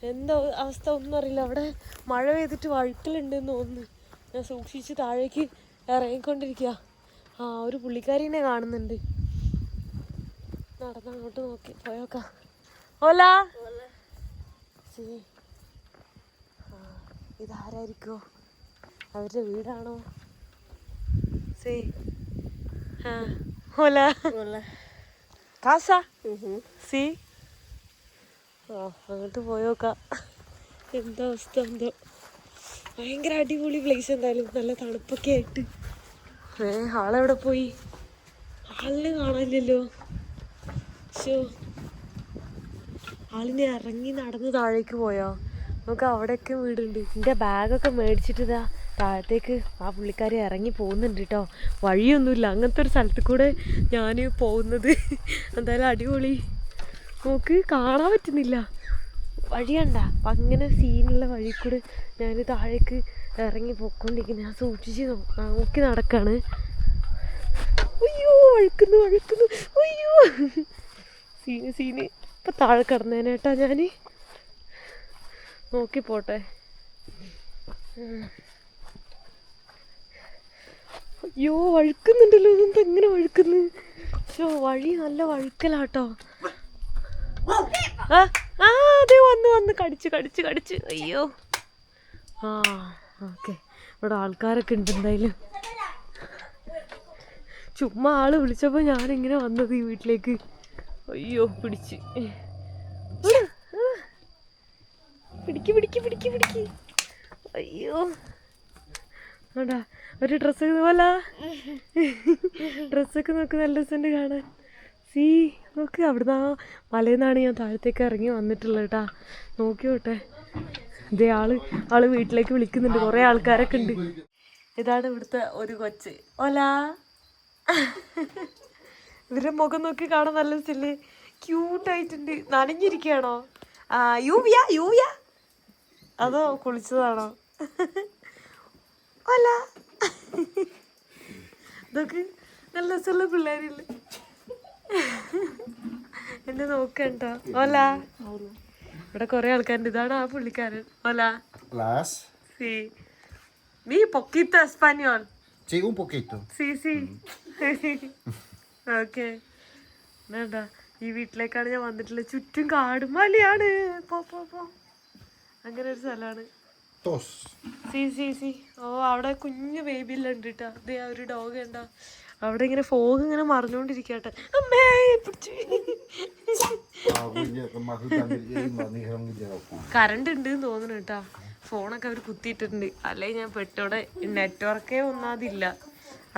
എന്തോ അവസ്ഥ ഒന്നും അറിയില്ല. അവിടെ മഴ പെയ്തിട്ട് വഴുക്കലുണ്ടെന്ന് തോന്നുന്നു. ഞാൻ സൂക്ഷിച്ച് താഴേക്ക് ഇറങ്ങിക്കൊണ്ടിരിക്കുക ആ ഒരു പുള്ളിക്കാരിനെ കാണുന്നുണ്ട്. നടന്ന് അങ്ങോട്ട് നോക്കി. പോയോക്കാം ഓലാ ഇതാരായിരിക്കോ? അവരുടെ വീടാണോ? സേ ആ ഹോല കാസ സി ആ അങ്ങോട്ട് പോയോക്കാം എന്താ അവസ്ഥ? എന്തോ? ഭയങ്കര അടിപൊളി പ്ലേസ് എന്തായാലും. നല്ല തണുപ്പൊക്കെ ആയിട്ട്. ഏ ആളെവിടെ പോയി? ആളിനെ കാണാനില്ലല്ലോ. ശോ ആളിനെ ഇറങ്ങി നടന്ന് താഴേക്ക് പോയോ? നമുക്ക് അവിടെയൊക്കെ വീടുണ്ട്. എന്റെ ബാഗൊക്കെ മേടിച്ചിട്ട് ഇതാ. താഴത്തേക്ക് ആ പുള്ളിക്കാരി ഇറങ്ങി പോകുന്നുണ്ട് കേട്ടോ വഴിയൊന്നുമില്ല. അങ്ങനത്തെ ഒരു സ്ഥലത്ത് കൂടെ ഞാൻ പോകുന്നത്. എന്തായാലും അടിപൊളി. നമുക്ക് കാണാൻ പറ്റുന്നില്ല. വഴിയണ്ട അപ്പം അങ്ങനെ സീനുള്ള വഴി കൂടെ ഞാൻ താഴേക്ക് ഇറങ്ങി പോയിക്കൊണ്ടിരിക്കുന്നു. ഞാൻ സൂക്ഷിച്ച് നോക്കി നടക്കാണ്. അയ്യോ വഴുക്കുന്നു വഴുക്കുന്നു അയ്യോ. Scene scene. ഇപ്പം താഴെ കിടന്നേനേട്ടാ ഞാൻ നോക്കി പോട്ടെ. അയ്യോ വഴുക്കുന്നുണ്ടല്ലോ. ഇതെന്താ ഇങ്ങനെ വഴുക്കുന്നു? പക്ഷോ വഴി നല്ല വഴുക്കലാട്ടോ. ആ അതെ വന്ന് വന്ന്. കടിച്ച് കടിച്ച് കടിച്ച്. അയ്യോ. ആ ഓക്കെ. ഇവിടെ ആൾക്കാരൊക്കെ ഉണ്ട് എന്തായാലും. ചുമ്മാ ആൾ വിളിച്ചപ്പോൾ ഞാനിങ്ങനെ വന്നത് ഈ വീട്ടിലേക്ക്. അയ്യോ പിടിച്ച്. പിടിക്ക് പിടിക്ക് പിടിക്ക് പിടിക്ക്. അയ്യോ. ആണ്ടാ? ഒരു ഡ്രസ്സ് ഇതുപോലെ ഡ്രസ്സൊക്കെ നോക്ക് നല്ല രസമുണ്ട് കാണാൻ. സീ നോക്ക് അവിടുന്ന് ആ മലയിൽനിന്നാണ് ഞാൻ താഴത്തേക്ക് ഇറങ്ങി വന്നിട്ടുള്ളത് കേട്ടാ നോക്കിയോട്ടെ. ഇതേ ആൾ ആൾ വീട്ടിലേക്ക് വിളിക്കുന്നുണ്ട്. കുറേ ആൾക്കാരൊക്കെ ഉണ്ട്. ഇതാണ് ഇവിടുത്തെ ഒരു കൊച്ച്. ഓലാ? ഇവരുടെ മുഖം നോക്കി കാണാൻ നല്ല രസമില്ലേ? ക്യൂട്ടായിട്ടുണ്ട് നനഞ്ഞിരിക്കുകയാണോ? യൂവിയ യൂവിയ. അതോ കുളിച്ചതാണോ? ഓല ഇതൊക്കെ നല്ല രസമുള്ള പിള്ളേരില്ലേ? എന്നെ നോക്കണ്ട. ഓല ഇവിടെ കുറെ ആൾക്കാരുണ്ട്. ഇതാണ് ആ പുള്ളിക്കാരൻ. Las. സി നീ പൊക്കിത്ത എസ്പാനിയോൾ Sí, un poquito. സി സി ഓക്കെ വേണ്ട ഈ വീട്ടിലേക്കാണ് ഞാൻ വന്നിട്ടുള്ളത്. ചുറ്റും കാടും. മലയാണ്. പോ പോ പോ. അങ്ങനെ ഒരു സ്ഥലമാണ്. Dos. സി സി സി. ഓ അവിടെ കുഞ്ഞു ബേബി എല്ലാം ഉണ്ട് കേട്ടോ അതെ ആ ഒരു ഡോഗ് ഉണ്ടോ അവിടെ ഇങ്ങനെ ഫോഗ് ഇങ്ങനെ മറിഞ്ഞോണ്ടിരിക്കട്ടെ. അമ്മേ പിടിച്ചു. കറണ്ട് ഉണ്ട് എന്ന് തോന്നുന്നു കേട്ടാ ഫോണൊക്കെ അവർ കുത്തിയിട്ടുണ്ട് അല്ലെ ഞാൻ പെട്ടോടെ നെറ്റ്വർക്കേ ഒന്നാതില്ല.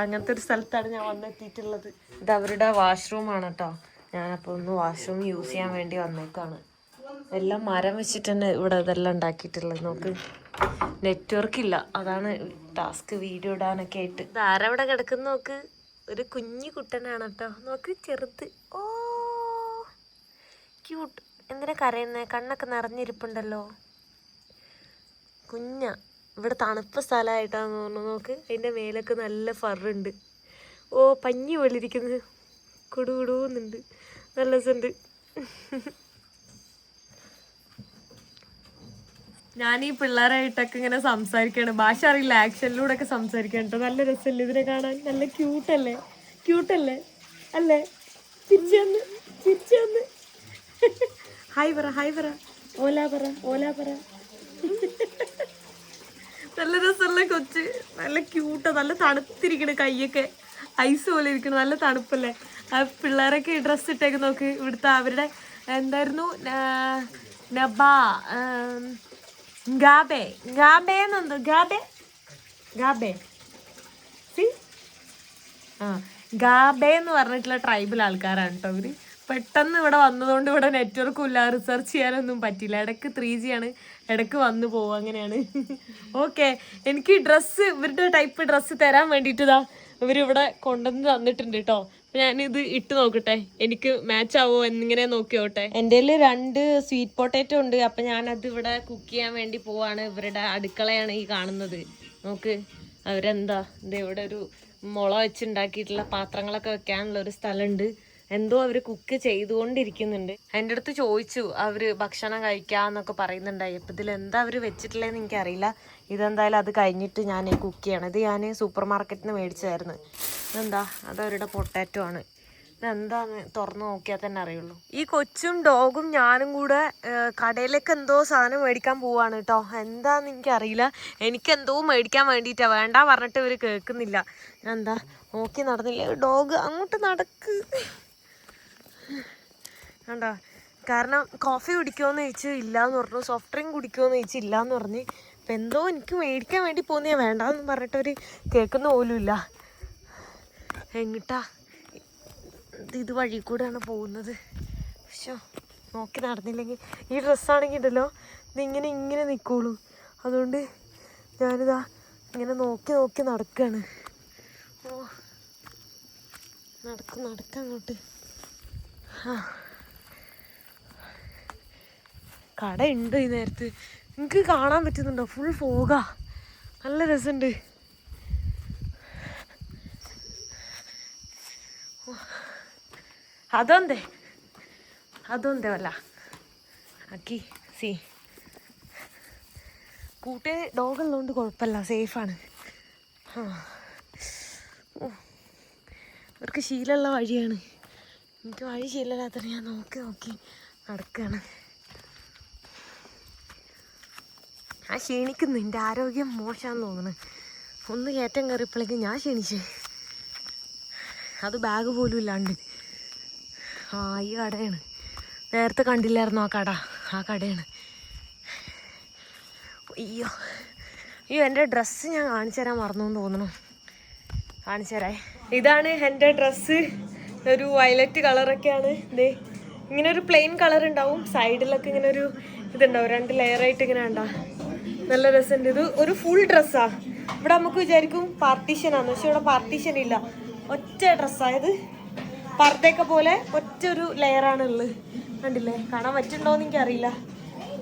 അങ്ങനത്തെ ഒരു സ്ഥലത്താണ് ഞാൻ വന്നെത്തിയിട്ടുള്ളത്. ഇത് അവരുടെ വാഷ്റൂമാണ് കേട്ടോ ഞാനപ്പോൾ ഒന്ന് വാഷ്റൂം യൂസ് ചെയ്യാൻ വേണ്ടി വന്നേക്കാണ്. എല്ലാം മരം വെച്ചിട്ട് തന്നെ ഇവിടെ ഇതെല്ലാം ഉണ്ടാക്കിയിട്ടുള്ളത്. നോക്ക്. നെറ്റ്വർക്ക് ഇല്ല. അതാണ് ടാസ്ക് വീഡിയോ ഇടാനൊക്കെ ആയിട്ട്. ഇത് ആരവിടെ കിടക്കുന്ന നോക്ക്. ഒരു കുഞ്ഞു കുട്ടനാണ് കേട്ടോ നോക്ക് ചെറുത്. ഓ ക്യൂട്ട് എന്തിനാ കരയുന്നേ? കണ്ണൊക്കെ നിറഞ്ഞിരിപ്പുണ്ടല്ലോ. കുഞ്ഞ. ഇവിടെ തണുപ്പ് സ്ഥലമായിട്ടാന്ന് തോന്നുന്നു. നോക്ക്. അതിന്റെ മേലൊക്കെ നല്ല ഫറുണ്ട്. ഓ പഞ്ഞി പോലിരിക്കുന്നത് കുടുകുടൂന്നുണ്ട് നല്ല രസമുണ്ട്. ഞാൻ ഈ പിള്ളേരായിട്ടൊക്കെ ഇങ്ങനെ സംസാരിക്കുകയാണ് ഭാഷ അറിയില്ല ആക്ഷനിലൂടെ ഒക്കെ സംസാരിക്കാൻ കേട്ടോ നല്ല രസമല്ലേ ഇതിനെ കാണാൻ? നല്ല ക്യൂട്ടല്ലേ ക്യൂട്ടല്ലേ അല്ലേ? തിരിച്ചന്ന് തിരിച്ചന്ന് ഹായ് പറ ഹായ് പറ. ഓല പറ ഓല പറ. നല്ല രസമല്ലേ കൊച്ച്. നല്ല ക്യൂട്ടാ നല്ല തണുത്തിരിക്കണ കൈയൊക്കെ. ഐസ് പോലെ ഇരിക്കണം നല്ല തണുപ്പല്ലേ? ആ പിള്ളേരൊക്കെ ഡ്രസ്സ് ഇട്ടേക്ക് നോക്ക്. ഇവിടുത്തെ അവരുടെ എന്തായിരുന്നു? നബ ഗാബെ. ഗാബെ എന്നുണ്ട്. ഗാബെ? ഗാബെ. സി? ആ. ഗാബെ എന്ന് പറഞ്ഞിട്ടുള്ള ട്രൈബൽ ആൾക്കാരാണ് കേട്ടോ അവർ. പെട്ടെന്ന് ഇവിടെ വന്നതുകൊണ്ട് ഇവിടെ നെറ്റ്വർക്കും ഇല്ല. റിസർച്ച് ചെയ്യാനൊന്നും പറ്റില്ല. ഇടയ്ക്ക് ത്രീ ജി ആണ്. ഇടയ്ക്ക് വന്നു പോകും അങ്ങനെയാണ്. ഓക്കെ എനിക്ക് ഡ്രസ്സ് ഇവരുടെ ടൈപ്പ് ഡ്രസ്സ് തരാൻ വേണ്ടിയിട്ട് ഇതാ ഇവരിവിടെ കൊണ്ടുവന്ന് തന്നിട്ടുണ്ട് കേട്ടോ ഞാനിത് ഇട്ട് നോക്കട്ടെ. എനിക്ക് മാച്ച് ആവോ എന്നിങ്ങനെ നോക്കിയോട്ടെ. എന്റെ രണ്ട് സ്വീറ്റ് പൊട്ടാറ്റോ ഉണ്ട്. അപ്പൊ ഞാനത് ഇവിടെ കുക്ക് ചെയ്യാൻ വേണ്ടി പോവാണ്. ഇവരുടെ അടുക്കളയാണ് ഈ കാണുന്നത്. നോക്ക് അവരെന്താ? ഇത് ഇവിടെ ഒരു മുള വെച്ചുണ്ടാക്കിയിട്ടുള്ള പാത്രങ്ങളൊക്കെ വെക്കാനുള്ള ഒരു സ്ഥലമുണ്ട്. എന്തോ അവർ കുക്ക് ചെയ്തുകൊണ്ടിരിക്കുന്നുണ്ട്. എന്റെ അടുത്ത് ചോദിച്ചു അവർ ഭക്ഷണം കഴിക്കാന്നൊക്കെ പറയുന്നുണ്ടായി. അപ്പൊ ഇതിൽ എന്താ അവർ വെച്ചിട്ടില്ലെന്ന് എനിക്കറിയില്ല. ഇതെന്തായാലും അത് കഴിഞ്ഞിട്ട് ഞാൻ കുക്ക് ചെയ്യണം. ഇത് ഞാൻ സൂപ്പർ മാർക്കറ്റിൽ നിന്ന് മേടിച്ചായിരുന്നു ഇതെന്താ? അത് അവരുടെ പൊട്ടാറ്റോ ആണ്. ഇതെന്താന്ന് തുറന്നു നോക്കിയാൽ തന്നെ അറിയുള്ളൂ. ഈ കൊച്ചും ഡോഗും ഞാനും കൂടെ കടയിലേക്ക് എന്തോ സാധനം മേടിക്കാൻ പോവാണ് കേട്ടോ എന്താന്ന് എനിക്കറിയില്ല. എനിക്ക് എന്തോ മേടിക്കാൻ വേണ്ടിയിട്ടാ. വേണ്ട പറഞ്ഞിട്ട് ഇവർ കേൾക്കുന്നില്ല. എന്താ നോക്കി നടന്നില്ല? ഡോഗ് അങ്ങോട്ട് നടക്ക്. കണ്ടോ കാരണം കോഫി കുടിക്കുമോ എന്ന് ചോദിച്ചു ഇല്ലാന്ന് പറഞ്ഞു. സോഫ്റ്റ് ഡ്രിങ്ക് കുടിക്കുമോ എന്ന് ചോദിച്ചു ഇല്ലാന്ന് പറഞ്ഞ്. അപ്പം എന്തോ എനിക്ക് മേടിക്കാൻ വേണ്ടി പോകുന്നേ വേണ്ടാന്ന് പറഞ്ഞിട്ട് അവർ കേൾക്കുന്ന പോലുമില്ല എങ്ങിട്ടാ? ഇത് വഴി കൂടെയാണ് പോകുന്നത്. പക്ഷോ നോക്കി നടന്നില്ലെങ്കിൽ ഈ ഡ്രസ്സാണെങ്കിൽ ഉണ്ടല്ലോ ഇതിങ്ങനെ ഇങ്ങനെ നിൽക്കുള്ളൂ അതുകൊണ്ട് ഞാനിതാ ഇങ്ങനെ നോക്കി നോക്കി നടക്കുകയാണ് ഓ നടക്കും നടക്കാം അങ്ങോട്ട്. ആ. കട ഉണ്ട് ഈ നേരത്ത്. നിങ്ങൾക്ക് കാണാൻ പറ്റുന്നുണ്ടോ? ഫുൾ ഫോഗാ നല്ല രസമുണ്ട് അതൊന്തേ? അതൊന്തേ അല്ല ആക്കി സി. കൂട്ടി ഡോഗുള്ളതുകൊണ്ട് കുഴപ്പമില്ല സേഫാണ് ആ. അവർക്ക് ശീലമുള്ള വഴിയാണ്. എനിക്ക് വഴി ശീലമില്ലാത്ത ഞാൻ നോക്കി നോക്കി നടക്കുകയാണ് ഞാൻ ക്ഷീണിക്കുന്നു. എന്റെ ആരോഗ്യം മോശമാണെന്ന് തോന്നുന്നു. ഒന്ന് കയറ്റം കയറിയപ്പോഴേക്കും ഞാൻ ക്ഷീണിച്ചേ. അത് ബാഗ് പോലും ഇല്ലാണ്ട്. ആ ഈ കടയാണ്. നേരത്തെ കണ്ടില്ലായിരുന്നു ആ കട? ആ കടയാണ്. അയ്യോ. അയ്യോ എന്റെ ഡ്രസ്സ് ഞാൻ കാണിച്ചു തരാൻ മറന്നു എന്ന് തോന്നുന്നു. കാണിച്ചു തരാേ. ഇതാണ് എന്റെ ഡ്രസ്സ് ഒരു വയലറ്റ് കളറൊക്കെയാണ് ഇതേ ഇങ്ങനെ ഒരു പ്ലെയിൻ കളർ ഉണ്ടാവും. സൈഡിലൊക്കെ ഇങ്ങനെ ഒരു ഇതുണ്ടാവും. രണ്ട് ലെയറായിട്ട് ഇങ്ങനെ ഉണ്ടാ നല്ല രസമുണ്ട്. ഇത് ഒരു ഫുൾ ഡ്രസ്സാ ഇവിടെ നമുക്ക് വിചാരിക്കും പാർട്ടീഷനാന്ന് പക്ഷെ ഇവിടെ പാർട്ടീഷൻ ഇല്ല. ഒറ്റ ഡ്രസ്സായത് പർദ്ദയൊക്കെ പോലെ ഒറ്റ ഒരു ലെയറാണ് ഉള്ളത് കണ്ടില്ലേ? കാണാൻ പറ്റുന്നുണ്ടോയെന്ന് എനിക്കറിയില്ല.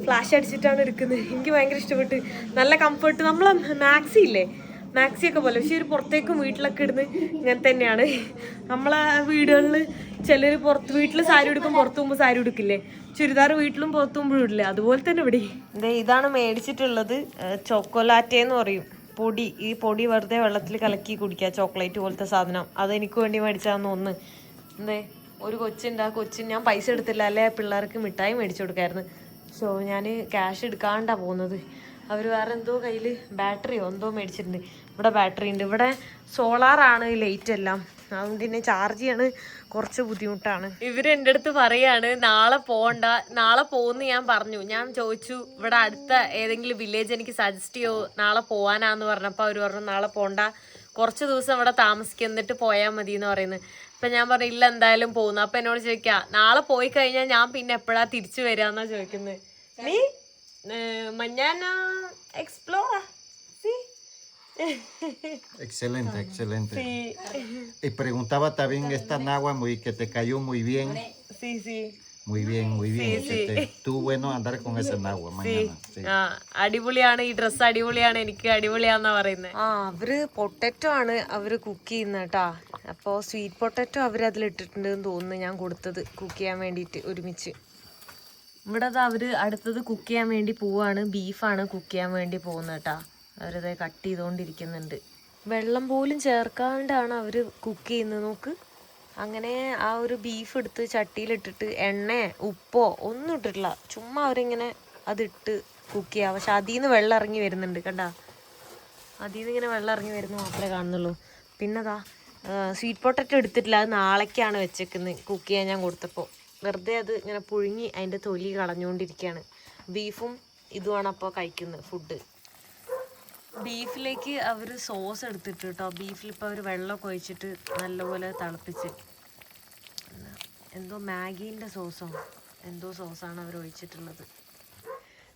ഫ്ലാഷ് അടിച്ചിട്ടാണ് എടുക്കുന്നത്. എനിക്ക് ഭയങ്കര ഇഷ്ടപ്പെട്ട്. നല്ല കംഫർട്ട് നമ്മൾ മാക്സി ഇല്ലേ? മാക്സി ഒക്കെ പോലെ. പക്ഷെ ഒരു പുറത്തേക്കും വീട്ടിലൊക്കെ ഇടുന്ന ഇങ്ങനെ തന്നെയാണ്. നമ്മളെ വീടുകളിൽ ചിലർ പുറത്ത് വീട്ടിൽ സാരി എടുക്കും പുറത്തു പോകുമ്പോൾ സാരി എടുക്കില്ലേ ചുരിദാർ വീട്ടിലും പുറത്തു പോകുമ്പോഴും ഇടില്ലേ. അതുപോലെ തന്നെ ഇവിടെ. ഇതാണ് മേടിച്ചിട്ടുള്ളത് ചോക്കോലാറ്റേന്ന് പറയും. പൊടി ഈ പൊടി വെറുതെ വെള്ളത്തിൽ കലക്കി കുടിക്കുക ചോക്ലേറ്റ് പോലത്തെ സാധനം. അത് എനിക്ക് വേണ്ടി മേടിച്ചാന്ന് ഒന്ന് എന്തേ ഒരു കൊച്ചുണ്ട്. ആ കൊച്ചിന് ഞാൻ പൈസ എടുത്തില്ല. അല്ലേ പിള്ളേർക്ക് മിഠായി മേടിച്ചു കൊടുക്കായിരുന്നു. സോ ഞാൻ ക്യാഷ് എടുക്കാണ്ടാ പോകുന്നത്. അവർ വേറെ എന്തോ കയ്യിൽ ബാറ്ററിയോ എന്തോ മേടിച്ചിട്ടുണ്ട്. ഇവിടെ ബാറ്ററി ഉണ്ട്. ഇവിടെ സോളാറാണ് ലൈറ്റ് എല്ലാം. അതുകൊണ്ട് തന്നെ ചാർജ് ചെയ്യാണ് കുറച്ച് ബുദ്ധിമുട്ടാണ്. ഇവർ എന്റെ അടുത്ത് പറയാണ് നാളെ പോകണ്ട നാളെ പോകുന്നു ഞാൻ പറഞ്ഞു. ഞാൻ ചോദിച്ചു ഇവിടെ അടുത്ത ഏതെങ്കിലും വില്ലേജ് എനിക്ക് സജസ്റ്റ് ചെയ്യോ? നാളെ പോവാനാന്ന് പറഞ്ഞപ്പോൾ അവർ പറഞ്ഞു നാളെ പോണ്ട. കുറച്ച് ദിവസം ഇവിടെ താമസിക്കുക എന്നിട്ട് പോയാൽ മതി എന്ന് പറയുന്നത് അപ്പം ഞാൻ പറഞ്ഞു ഇല്ല എന്തായാലും പോകുന്നു അപ്പം എന്നോട് ചോദിക്കാം നാളെ പോയി കഴിഞ്ഞാൽ ഞാൻ പിന്നെ എപ്പോഴാ തിരിച്ചു വരാന്നാ ചോദിക്കുന്നത് നീ മഞ്ഞാന എക്സ്പ്ലോറാ Excelente, excelente. Sí. Y preguntaba también esta nagua muy que te cayó muy bien. Sí, sí. Muy bien, muy bien. Sí, sí. Tú bueno andar con ese agua mañana. Sí. ആ അടിപൊളിയാണ് ഈ ഡ്രസ്സ് അടിപൊളിയാണ് എനിക്ക് അടിപൊളിയാന്നാ പറയുന്നത് ആ അവർ potato ആണ് അവർ cook ചെയ്യുന്നത് കേട്ടാ അപ്പോൾ സ്വീറ്റ് പൊട്ടറ്റോ അവർ അതിൽ ഇട്ടിട്ടുണ്ടെന്ന് തോന്നുന്നു ഞാൻ കൊടുത്തത് കുക്ക് ചെയ്യാൻ വേണ്ടിയിട്ട് ഒരുമിച്ച് ഇവിടെ ദാ അവർ അടുത്തത് കുക്ക് ചെയ്യാൻ വേണ്ടി പോവാണ് ബീഫാണ് കുക്ക് ചെയ്യാൻ വേണ്ടി പോകുന്നത് കേട്ടാ അവരത് കട്ട് ചെയ്തുകൊണ്ടിരിക്കുന്നുണ്ട് വെള്ളം പോലും ചേർക്കാണ്ടാണ് അവർ കുക്ക് ചെയ്യുന്നത് നോക്ക്. അങ്ങനെ ആ ഒരു ബീഫ് എടുത്ത് ചട്ടിയിലിട്ടിട്ട് എണ്ണ ഉപ്പോ ഒന്നും ഇട്ടിട്ടില്ല. ചുമ്മാ അവരിങ്ങനെ അതിട്ട് കുക്ക് ചെയ്യുക പക്ഷെ അതിൽ നിന്ന് വെള്ളം ഇറങ്ങി വരുന്നുണ്ട് കണ്ടാ? അതിൽ നിന്ന് ഇങ്ങനെ വെള്ളം ഇറങ്ങി വരുന്നത് മാത്രമേ കാണുന്നുള്ളൂ. പിന്നെ അതാ സ്വീറ്റ് പൊട്ടറ്റോ എടുത്തിട്ടില്ല. അത് നാളേക്കാണ് വെച്ചേക്കുന്നത് കുക്ക് ചെയ്യാൻ ഞാൻ കൊടുത്തപ്പോൾ വെറുതെ അത് ഇങ്ങനെ പുഴുങ്ങി അതിന്റെ തൊലി കളഞ്ഞുകൊണ്ടിരിക്കുകയാണ് ബീഫും ഇതുമാണ് അപ്പോൾ കഴിക്കുന്നത് ഫുഡ് ബീഫിലേക്ക് അവർ സോസ് എടുത്തിട്ട് കേട്ടോ ബീഫിൽ ഇപ്പോൾ അവർ വെള്ളമൊക്കെ ഒഴിച്ചിട്ട് നല്ലപോലെ തിളപ്പിച്ച്. എന്തോ മാഗീന്റെ സോസോ? എന്തോ സോസാണ് അവർ ഒഴിച്ചിട്ടുള്ളത്.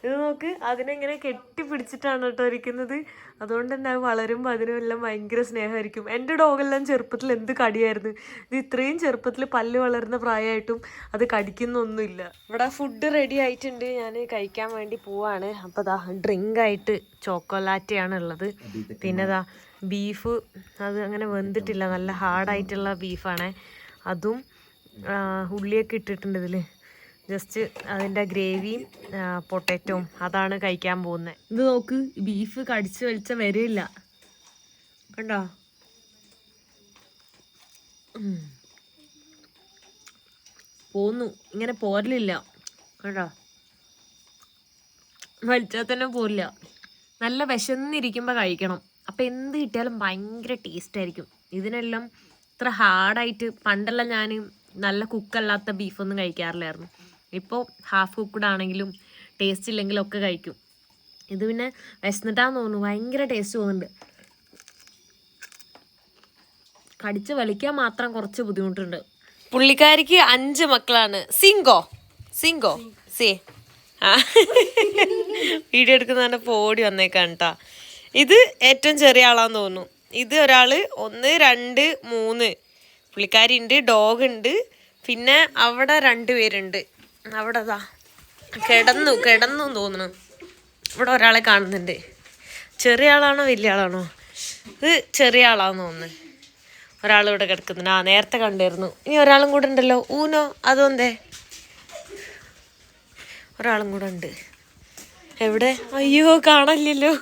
ഇത് നോക്ക് അതിനെങ്ങനെ കെട്ടിപ്പിടിച്ചിട്ടാണ് കേട്ടോ ഇരിക്കുന്നത്. അതുകൊണ്ട് തന്നെ അത് വളരുമ്പോൾ അതിനെല്ലാം ഭയങ്കര സ്നേഹമായിരിക്കും. എന്റെ ഡോഗെല്ലാം ചെറുപ്പത്തിൽ എന്ത് കടിയായിരുന്നു? ഇത് ഇത്രയും ചെറുപ്പത്തിൽ പല്ല് വളരുന്ന പ്രായമായിട്ടും അത് കടിക്കുന്നൊന്നുമില്ല. ഇവിടെ ഫുഡ് റെഡി ആയിട്ടുണ്ട്. ഞാൻ കഴിക്കാൻ വേണ്ടി പോവാണ്. അപ്പോൾ ദാ ഡ്രിങ്ക് ആയിട്ട് ചോക്കോലാറ്റയാണ് ഉള്ളത് പിന്നെ ദാ ബീഫ് അത് അങ്ങനെ വെന്തിട്ടില്ല. നല്ല ഹാർഡായിട്ടുള്ള ബീഫാണ് അതും ഉള്ളിയൊക്കെ ഇട്ടിട്ടുണ്ട് ഇതിൽ ജസ്റ്റ് അതിന്റെ ഗ്രേവിയും പൊട്ടറ്റോം അതാണ് കഴിക്കാൻ പോകുന്നത്. ഇത് നോക്ക് ബീഫ് കടിച്ച് വലിച്ച വരില്ല കണ്ടോ. പോന്നു. ഇങ്ങനെ പോരലില്ല. കണ്ടോ? വലിച്ചാൽ തന്നെ പോരില്ല. നല്ല വിശന്നിരിക്കുമ്പോൾ കഴിക്കണം. അപ്പം എന്ത് കിട്ടിയാലും ഭയങ്കര ടേസ്റ്റ് ആയിരിക്കും. ഇതിനെല്ലാം ഇത്ര ഹാർഡായിട്ട് പണ്ടെല്ലാം ഞാൻ നല്ല കുക്കല്ലാത്ത ബീഫൊന്നും കഴിക്കാറില്ലായിരുന്നു. ഇപ്പോൾ ഹാഫ് കുക്ക്ഡ് ആണെങ്കിലും ടേസ്റ്റ് ഇല്ലെങ്കിലും ഒക്കെ കഴിക്കും. ഇത് പിന്നെ വിശന്നിട്ടാന്ന് തോന്നുന്നു. ഭയങ്കര ടേസ്റ്റ് തോന്നുന്നുണ്ട്. കടിച്ച് വലിക്കാൻ മാത്രം കുറച്ച് ബുദ്ധിമുട്ടുണ്ട്. പുള്ളിക്കാരിക്ക് അഞ്ച് മക്കളാണ്. സിങ്കോ. സിങ്കോ. സി. ആ. വീഡിയോ എടുക്കുന്ന പോടി വന്നേക്കാണ് കേട്ടാ ഇത് ഏറ്റവും ചെറിയ ആളാന്ന് തോന്നുന്നു. ഇത് ഒരാൾ ഒന്ന് രണ്ട് മൂന്ന്. പുള്ളിക്കാരി ഉണ്ട് ഡോഗ് ഉണ്ട് പിന്നെ അവിടെ രണ്ട് പേരുണ്ട്. അവിടെ ദാ കിടന്നു കിടന്നു തോന്നുന്നു. ഇവിടെ ഒരാളെ കാണുന്നുണ്ട്. ചെറിയ ആളാണോ വലിയ ആളാണോ? ഇത് ചെറിയ ആളാന്ന് തോന്നുന്നു. ഒരാൾ ഇവിടെ കിടക്കുന്നുണ്ട്. ആ നേരത്തെ കണ്ടായിരുന്നു ഇനി ഒരാളും കൂടെ ഉണ്ടല്ലോ. ഊനോ? അതോന്തേ ഒരാളും കൂടെ ഉണ്ട്. എവിടെ? അയ്യോ കാണാനില്ലല്ലോ.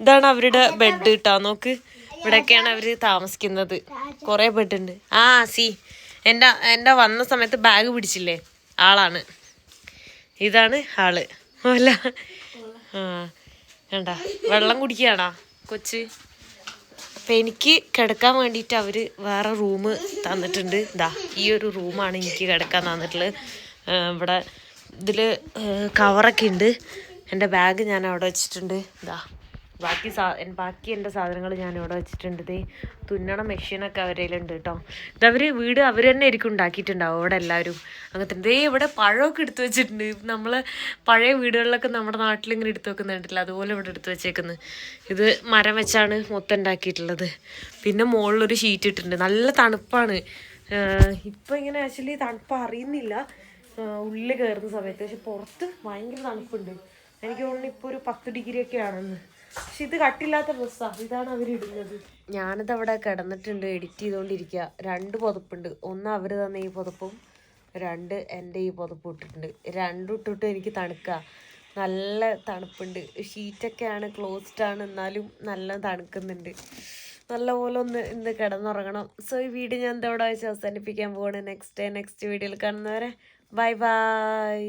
ഇതാണ് അവരുടെ ബെഡ് കിട്ടാ നോക്ക്. ഇവിടെയൊക്കെയാണ് അവർ താമസിക്കുന്നത്. കൊറേ ബെഡ് ഉണ്ട്. ആ സി. എന്റെ എന്റെ വന്ന സമയത്ത് ബാഗ് പിടിച്ചില്ലേ? ആളാണ്. ഇതാണ് ആൾ. അല്ല. ആ വേണ്ട. വെള്ളം കുടിക്കുകയാണോ? കൊച്ച്. അപ്പം എനിക്ക് കിടക്കാൻ വേണ്ടിയിട്ട് അവർ വേറെ റൂം തന്നിട്ടുണ്ട്. ഇതാ ഈ ഒരു റൂമാണ് എനിക്ക് കിടക്കാൻ തന്നിട്ടുള്ളത്. ഇവിടെ ഇതിൽ കവറൊക്കെ ഉണ്ട്. എന്റെ ബാഗ് ഞാൻ അവിടെ വെച്ചിട്ടുണ്ട്. ഇതാ ബാക്കി സാ ബാക്കി എന്റെ സാധനങ്ങൾ ഞാൻ ഇവിടെ വെച്ചിട്ടുണ്ട്. ഇതേ തുന്നണ മെഷീനൊക്കെ അവരേലുണ്ട് കേട്ടോ ഇതവർ വീട് അവർ തന്നെ ആയിരിക്കും ഉണ്ടാക്കിയിട്ടുണ്ടാവും അവിടെ എല്ലാവരും. അങ്ങനത്തെ ദേ ഇവിടെ പഴമൊക്കെ എടുത്തു വെച്ചിട്ടുണ്ട്. നമ്മൾ പഴയ വീടുകളിലൊക്കെ നമ്മുടെ നാട്ടിലിങ്ങനെ എടുത്തു വെക്കുന്നുണ്ടല്ലോ. അതുപോലെ ഇവിടെ എടുത്തു വെച്ചേക്കുന്നത് ഇത് മരം വെച്ചാണ് മൊത്തം ഉണ്ടാക്കിയിട്ടുള്ളത്. പിന്നെ മുകളിലൊരു ഷീറ്റ് ഇട്ടിട്ടുണ്ട്. നല്ല തണുപ്പാണ്. ഇപ്പം ഇങ്ങനെ ആക്ച്വലി തണുപ്പ് അറിയുന്നില്ല. ഉള്ളിൽ കയറുന്ന സമയത്ത്. പക്ഷെ പുറത്ത് ഭയങ്കര തണുപ്പുണ്ട്. എനിക്ക് തോന്നുന്നു ഇപ്പോൾ ഒരു പത്ത് ഡിഗ്രി ഒക്കെ ആണെന്ന്. പക്ഷെ ഇത് കട്ടില്ലാത്ത ഡ്രസ്സാണ് ഇതാണ് അവർ ഇടുന്നത്. ഞാനിത് അവിടെ കിടന്നിട്ടുണ്ട് എഡിറ്റ് ചെയ്തുകൊണ്ടിരിക്കുക രണ്ട് പുതപ്പുണ്ട്. ഒന്ന് അവർ തന്ന ഈ പുതപ്പും രണ്ട് എന്റെ ഈ പുതപ്പ് ഇട്ടിട്ടുണ്ട്. രണ്ടും ഇട്ടിട്ട് എനിക്ക് തണുക്കുക നല്ല തണുപ്പുണ്ട്. ഷീറ്റൊക്കെയാണ് ക്ലോസ്ഡ് ആണ്. എന്നാലും നല്ല തണുക്കുന്നുണ്ട്. നല്ലപോലെ ഒന്ന് ഇന്ന് കിടന്നുറങ്ങണം. സോ ഈ വീഡിയോ ഞാൻ എന്തോടെ വെച്ച് അവസാനിപ്പിക്കാൻ പോവാണ്. നെക്സ്റ്റ് ഡേ നെക്സ്റ്റ് വീഡിയോയിൽ കാണുന്നവരെ. Bye bye